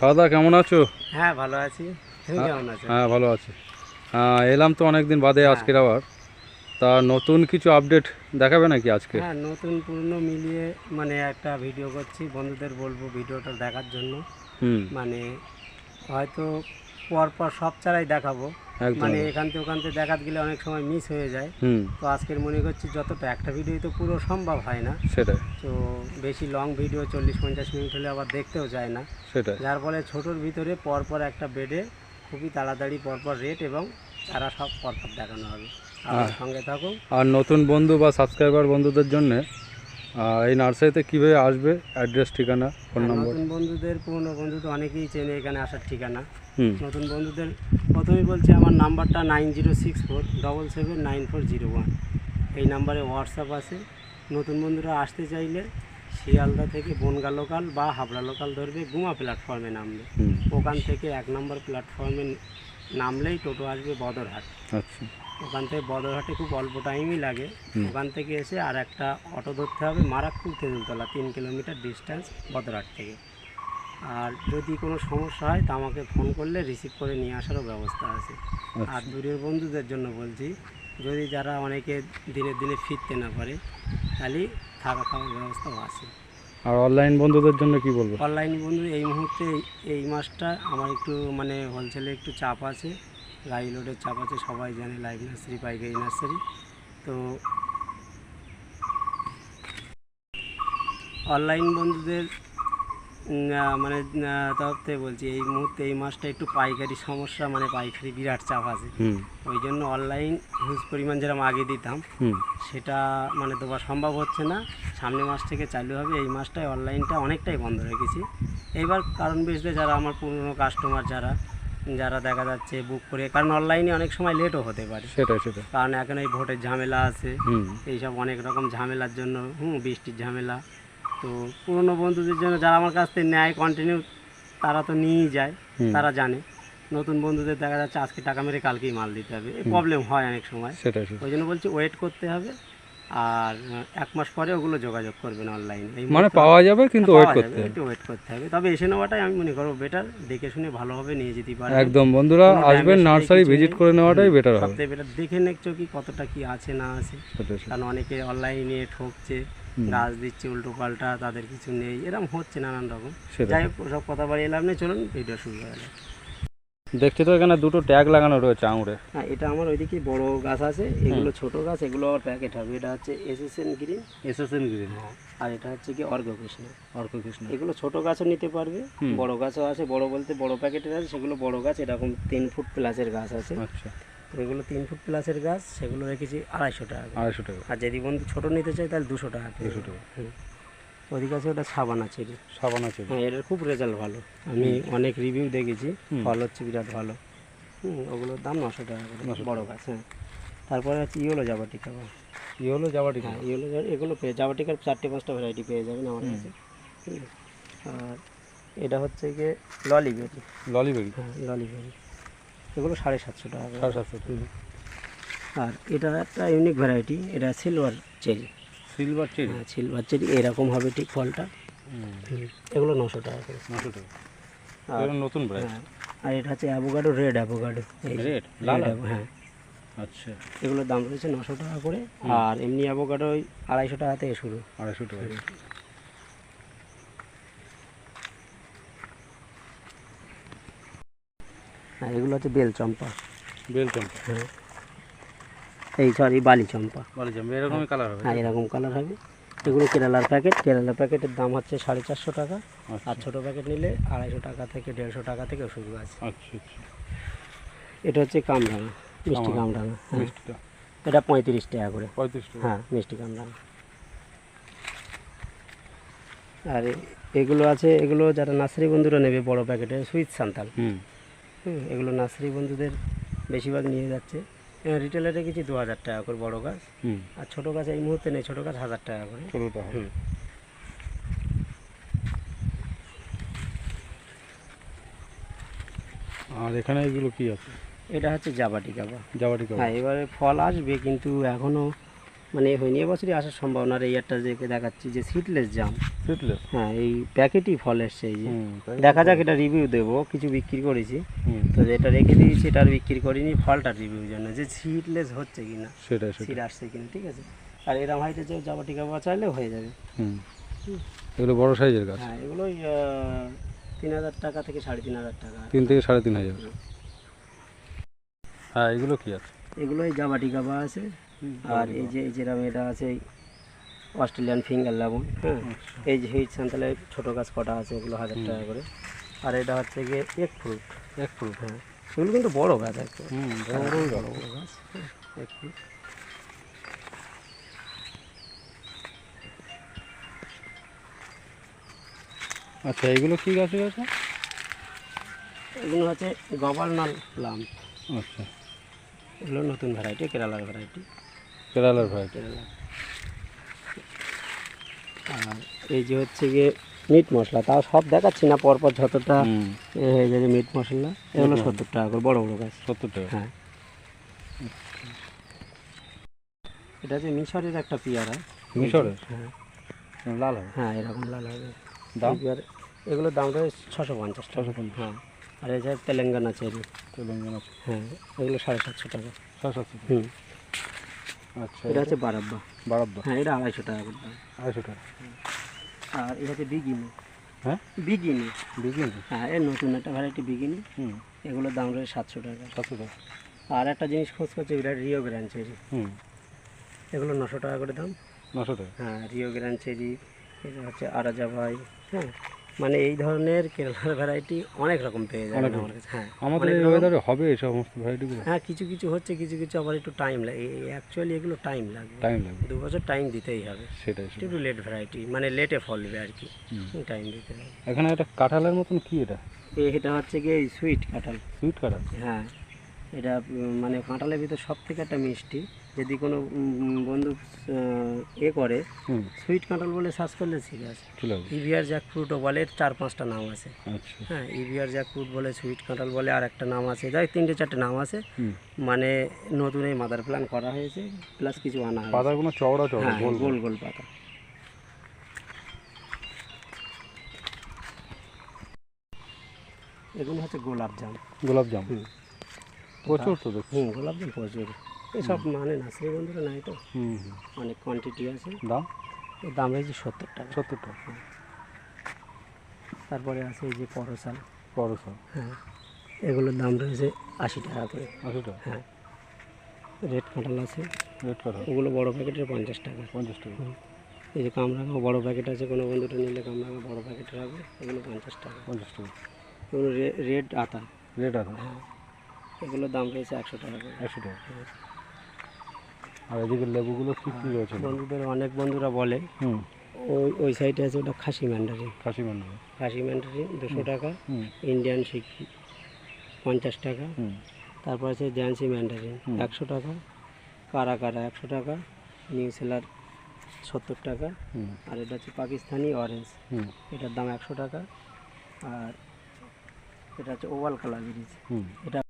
সাদা কেমন আছো? হ্যাঁ ভালো আছি। তুমি কেমন আছো? হ্যাঁ ভালো আছি। হ্যাঁ, এলাম তো অনেকদিন বাদে আজকের আবার। তা নতুন কিছু আপডেট দেখাবে নাকি আজকে? হ্যাঁ নতুন পুরনো মিলিয়ে মানে একটা ভিডিও করছি। বন্ধুদের বলব ভিডিওটা দেখার জন্য। মানে হয়তো পর পর সব ছাড়াই দেখাবো। মানে এখান থেকে ওখান থেকে দেখাতে গেলে অনেক সময় মিস হয়ে যায়। হুম। তো আজকের মনে করছি যতটা একটা ভিডিও তো পুরো সম্ভব হয় না। সেটাই। তো বেশি লং ভিডিও চল্লিশ পঞ্চাশ মিনিট হলে আবার দেখতেও যায় না। সেটাই। যার ফলে ছোটোর ভিতরে পরপর একটা বেডে খুবই তাড়াতাড়ি পরপর রেট এবং চারা সব পরপর দেখানো হবে। আমার সঙ্গে থাকুন। আর নতুন বন্ধু বা সাবস্ক্রাইবার বন্ধুদের জন্য এই নার্সারিতে কীভাবে আসবে? অ্যাড্রেস ঠিকানা ফোন হ্যাঁ, নম্বর নতুন বন্ধুদের পুরনো বন্ধু তো অনেকেই চেনে এখানে আসার ঠিকানা। নতুন বন্ধুদের প্রথমেই বলছি আমার নাম্বারটা nine zero six four double seven nine four zero one এই নাম্বারে হোয়াটসঅ্যাপ আছে। নতুন বন্ধুরা আসতে চাইলে শিয়ালদা থেকে বনগা লোকাল বা হাবড়া লোকাল ধরবে গুমা প্ল্যাটফর্মে নামবে। ওখান থেকে এক নম্বর প্ল্যাটফর্মে নামলেই টোটো আসবে বদরহাট। আচ্ছা। ওখান থেকে বদরহাটে খুব অল্প টাইমই লাগে। ওখান থেকে এসে আর একটা অটো ধরতে হবে মারাকপুর তেঁতুলতলা তিন কিলোমিটার ডিস্টেন্স বদরহাট থেকে। আর যদি কোনো সমস্যা হয় তা আমাকে ফোন করলে রিসিভ করে নিয়ে আসারও ব্যবস্থা আছে। আর আচ্ছা দূরের বন্ধুদের জন্য বলছি যদি যারা অনেকে দিনে দিনে ফিরতে না পারে তাহলে থাকা খাওয়ার ব্যবস্থাও আছে। আর অনলাইন বন্ধুদের জন্য কি বলব? অনলাইন বন্ধু এই মুহূর্তে এই- মাসটা আমার একটু মানে হোলসেলে একটু চাপ আছে লাইভ লোডের চাপ আছে সবাই জানে লাইভ নার্সারি পাইকারি নার্সারি তো অনলাইন বন্ধুদের মানে তরফ থেকে বলছি এই মুহূর্তে এই মাসটা একটু পাইকারি সমস্যা মানে পাইকারি বিরাট চাপ আছে। হুম। ওই জন্য অনলাইন হিউজ পরিমাণ যেরকম আগে দিতাম সেটা মানে দেওয়া সম্ভব হচ্ছে না। সামনের মাস থেকে চালু হবে এই মাসটায় অনলাইনটা অনেকটাই বন্ধ রেখেছি এইবার কারণ বেসতে যারা আমার পুরনো কাস্টমার যারা যারা দেখা যাচ্ছে বুক করে কারণ অনলাইনে অনেক সময় লেটও হতে পারে। সেটাই সেটাই। কারণ এখন এই ভোটের ঝামেলা আছে এইসব অনেক রকম ঝামেলার জন্য হুম বৃষ্টির ঝামেলা তো পুরনো বন্ধুদের জন্য যারা আমার কাছ থেকে নেয় কন্টিনিউ তারা তো নিয়েই যায় তারা জানে। নতুন বন্ধুদের দেখা যাচ্ছে আজকে টাকা মেরে কালকেই মাল দিতে হবে। প্রবলেম হয় অনেক সময়। ওই জন্য বলছি ওয়েট করতে হবে। আর এক মাস পরে ওগুলো যোগাযোগ করবেন অনলাইনে মানে পাওয়া যাবে কিন্তু ওয়েট করতে হবে। একটু ওয়েট করতে হবে। তবে এসে নেওয়াটাই আমি মনে করব বেটার দেখে শুনে ভালোভাবে নিয়ে যেতে পারে একদম। বন্ধুরা আসবেন নার্সারি ভিজিট করে নেওয়াটাই বেটার হবে। সবথেকে বেটার দেখে নেছো কি কতটা কি আছে না আছে। কারণ অনেকে অনলাইনে ঠকছে। গাছ দিচ্ছে উল্টো পাল্টা তাদের কিছু নেই এরকম হচ্ছে নানান রকম। যাই হোক সব কথা বাড়ি লাভ নেই চলুন ভিডিও শুরু করা যাক। দেখছি তো এখানে দুটো ট্যাগ লাগানো রয়েছে আঙুরে। হ্যাঁ এটা আমার ওইদিকে বড় গাছ আছে এগুলো ছোট গাছ এগুলো আবার প্যাকেট হবে। এটা হচ্ছে এসএসএন গ্রিন এসএসএন গ্রিন আর এটা হচ্ছে কি অর্ঘ কৃষ্ণ অর্ক কৃষ্ণ এগুলো ছোট গাছও নিতে পারবে বড় গাছও আছে বড় বলতে বড় প্যাকেটের আছে সেগুলো বড় গাছ এরকম তিন ফুট প্লাসের গাছ আছে। আচ্ছা। তো এগুলো তিন ফুট প্লাসের গাছ সেগুলো রেখেছি আড়াইশো টাকা আড়াইশো টাকা আর যদি বন্ধু ছোট নিতে চাই তাহলে দুশো টাকা দুশো টাকা। হুম। ওদিকে আছে ওটা সাবান আছে এটি। সাবান আছে হ্যাঁ এটার খুব রেজাল্ট ভালো। আমি অনেক রিভিউ দেখেছি। ফল হচ্ছে বিরাট ভালো। হুম ওগুলোর দাম নশো টাকা করে 900 বড় গাছ হ্যাঁ। তারপরে হচ্ছে ইয়েলো জাবাটিকা কি হলো যাওয়াটি হ্যাঁ ইয়েলো এগুলো পেয়ে জাবাটিকার চারটে পাঁচটা ভ্যারাইটি পেয়ে যাবেন আমার কাছে। হুম। আর এটা হচ্ছে গিয়ে ললিবেরি। ললিবেরি। হ্যাঁ ললিবেরি। এগুলো সাড়ে সাতশো টাকা সাড়ে সাতশো টাকা আর এটা একটা ইউনিক ভ্যারাইটি এটা সিলভার চেরি সিলভার চেরি হ্যাঁ সিলভার চেরি এরকম হবে ঠিক ফলটা। এগুলো নশো টাকা করে। নশো টাকা। আর- নতুন হ্যাঁ আর এটা হচ্ছে অ্যাভোকাডো রেড অ্যাভোকাডো রেড লাল? হ্যাঁ। আচ্ছা। এগুলোর দাম রয়েছে নশো টাকা করে। আর এমনি অ্যাভোকাডো ওই আড়াইশো টাকা থেকে শুরু। আড়াইশো টাকা। আর এগুলো হচ্ছে বেল চম্পা। বেল চম্পা। হ্যাঁ। এই সরি বালি চম্পা। বলে যাবে এরকমই কালার হবে। হ্যাঁ এরকম কালার হবে। এগুলো কেরালার প্যাকেট কেরালার প্যাকেটের দাম হচ্ছে সাড়ে চারশো টাকা। আচ্ছা। আর ছোটো প্যাকেট নিলে আড়াইশো টাকা থেকে দেড়শো টাকা থেকে শুরু আছে। আচ্ছা আচ্ছা। এটা হচ্ছে কামরাঙা মিষ্টি কামরাঙা হ্যাঁ। এটা পঁয়ত্রিশ টাকা করে। পঁয়ত্রিশ হ্যাঁ মিষ্টি কামরাঙা আর এগুলো আছে এগুলো যারা নার্সারি বন্ধুরা নেবে বড় প্যাকেটে সুইট সান্তাল। হুম। হুম, এগুলো নার্সারি বন্ধুদের বেশিরভাগ নিয়ে যাচ্ছে। রিটেলে রেখেছি দু হাজার টাকা করে বড় গাছ। হুম। আর ছোটো গাছ এই মুহূর্তে নেই ছোটো গাছ হাজার টাকা করে। ছোটোটা হুম। আর এখানে এগুলো কি আছে? এটা হচ্ছে জাবাটি কাবা যাওয়াটি কেমন হ্যাঁ এবারে ফল আসবে কিন্তু এখনও মানে হয়নি এবছরই আসার সম্ভাবনা এই একটা যে দেখাচ্ছি যে সিটলেস জাম সিটলেস হ্যাঁ এই প্যাকেটই ফল এসছে এই যে দেখা যাক এটা রিভিউ দেবো কিছু বিক্রি করেছি। তো যেটা রেখে দিয়েছি এটা আর বিক্রি করিনি ফলটার রিভিউ জন্য যে সিটলেস হচ্ছে কিনা সেটাই সেটাই। সিট আসছে কিনা ঠিক আছে? আর এরম হাইটে যে জাবা টিকা চাইলেও হয়ে যাবে। হুম। এগুলো বড় সাইজের গাছ? হ্যাঁ এগুলোই আহ, তিন হাজার টাকা থেকে সাড়ে তিন হাজার টাকা। তিন থেকে সাড়ে তিন হাজার। হ্যাঁ এগুলো কি আছে? এগুলোই জাবা টিকা বা আছে। আর এই যে এই যেরকম এটা আছে অস্ট্রেলিয়ান ফিঙ্গার লেবন হ্যাঁ এই যে হিট সান্তালে ছোটো গাছ কটা আছে এগুলো হাজার টাকা করে। আর এটা হচ্ছে গিয়ে এক ফ্রুট এক ফ্রুট হ্যাঁ। এগুলো কিন্তু বড়ো গাছ একদম বড়। বড় বড় গাছ। হ্যাঁ, এক ফুট আচ্ছা এগুলো কি গাছ আছে এগুলো হচ্ছে গভর্নর প্লাম আচ্ছা। এগুলো নতুন ভ্যারাইটি কেরালার ভ্যারাইটি কেরালার ভ্যারাইটি আর এই যে হচ্ছে গিয়ে মিট মশলা তাও সব দেখাচ্ছি না পরপর যতটা হয়ে যে মিট মশলা এগুলো সত্তর টাকা করে বড় বড় গাছ। সত্তর টাকা। হ্যাঁ। এটা যে মিশরের একটা পেয়ারা। মিশরের? হ্যাঁ। লাল হবে? হ্যাঁ এরকম লাল হবে। দাম? এগুলোর দাম রয়েছে ছশো পঞ্চাশ ছশো পঞ্চাশ। হ্যাঁ। আর এই যে তেলেঙ্গানা চেরি। তেলেঙ্গানা হ্যাঁ এগুলো সাড়ে সাতশো টাকা। সাড়ে সাতশো টাকা। হুম। আচ্ছা এটা হচ্ছে বারাব্বা। বারাব্বা? হ্যাঁ এটা আড়াইশো টাকা করে আড়াইশো টাকা। আর এটা হচ্ছে বিগিনি। হ্যাঁ? বিগিনি। বিকিন হ্যাঁ এর নতুন একটা ভ্যারাইটি বিগিনি। হুম। এগুলোর দাম রয়েছে সাতশো টাকা। সাতশো টাকা। আর একটা জিনিস খোঁজ করছে এটা রিও গ্র্যান্ড চেরি হুম। এগুলো নশো টাকা করে দাম। নশো টাকা। হ্যাঁ রিও গ্র্যান্ড চেরি এটা হচ্ছে আরাজা ভাই হ্যাঁ। মানে এই ধরনের কেরালার ভ্যারাইটি অনেক রকম পেয়ে আমার কাছে হ্যাঁ। আমাদের ওয়েদারে হবে এই সমস্ত ভ্যারাইটিগুলো হ্যাঁ কিছু কিছু হচ্ছে কিছু কিছু আবার একটু টাইম লাগে। অ্যাকচুয়ালি এগুলো টাইম লাগবে টাইম লাগবে দু বছর টাইম দিতেই হবে। সেটাই একটু লেট ভ্যারাইটি মানে লেটে ফলবে আর কি। টাইম দিতে হবে। এখানে একটা কাঁঠালের মতন কি এটা? এটা হচ্ছে গিয়ে সুইট কাঁঠাল। সুইট কাঁঠাল? হ্যাঁ এটা মানে কাঁঠালের ভিতর সব থেকে একটা মিষ্টি। যদি কোনো বন্ধু এ করে সুইট কাঁঠাল বলে সার্চ করলে ঠিক আছে। জ্যাক ফ্রুটও বলে চার পাঁচটা নাম আছে। আচ্ছা। হ্যাঁ ইভিয়ার জ্যাক ফ্রুট বলে সুইট কাঁঠাল বলে আর একটা নাম আছে। যাই তিনটে চারটে নাম আছে। মানে নতুন এই মাদার প্ল্যান করা হয়েছে প্লাস কিছু আনা হয়েছে। পাতাগুলো চওড়া চওড়া হ্যাঁ গোল গোল। গোল পাতা। এগুলো হচ্ছে গোলাপ জাম। গোলাপ জাম। হুম। প্রচুর তো হুম গোলাপ জাম প্রচুর। এসব মানে নার্সারি বন্ধুরা নাই তো। হুম হুম। অনেক কোয়ান্টিটি আছে। দাম? দাম রয়েছে সত্তর টাকা। সত্তর টাকা। তারপরে আছে এই যে পরসাল পরশো হ্যাঁ। এগুলোর দাম রয়েছে আশি টাকা করে। আশি টাকা। হ্যাঁ। রেড কাঁঠাল আছে। রেড কাঁঠাল ওগুলো বড় প্যাকেটের পঞ্চাশ টাকা। পঞ্চাশ টাকা। এই যে কামরাঙা বড় প্যাকেট আছে কোনো বন্ধুটা নিলে কামরাঙা বড় প্যাকেট রাখবে এগুলো পঞ্চাশ টাকা। পঞ্চাশ টাকা। এগুলো রেড আতা। রেড আছে হ্যাঁ। এগুলোর দাম রয়েছে একশো টাকা করে। একশো টাকা। আর এদিকে লেবুগুলো কি কি রয়েছে বন্ধুদের অনেক বন্ধুরা বলে হুম। ওই ওই সাইডে আছে ওটা খাসি ম্যান্ডারিন খাসি মান্ডি খাসি ম্যান্ডারিন দুশো টাকা ইন্ডিয়ান শিখি পঞ্চাশ টাকা তারপর আছে জ্যান্সি ম্যান্ডারিন একশো টাকা কারা কারা একশো টাকা নিউ সেলার সত্তর টাকা আর এটা হচ্ছে পাকিস্তানি অরেঞ্জ এটার দাম একশো টাকা আর এটা হচ্ছে ওভাল কালার হুম। এটা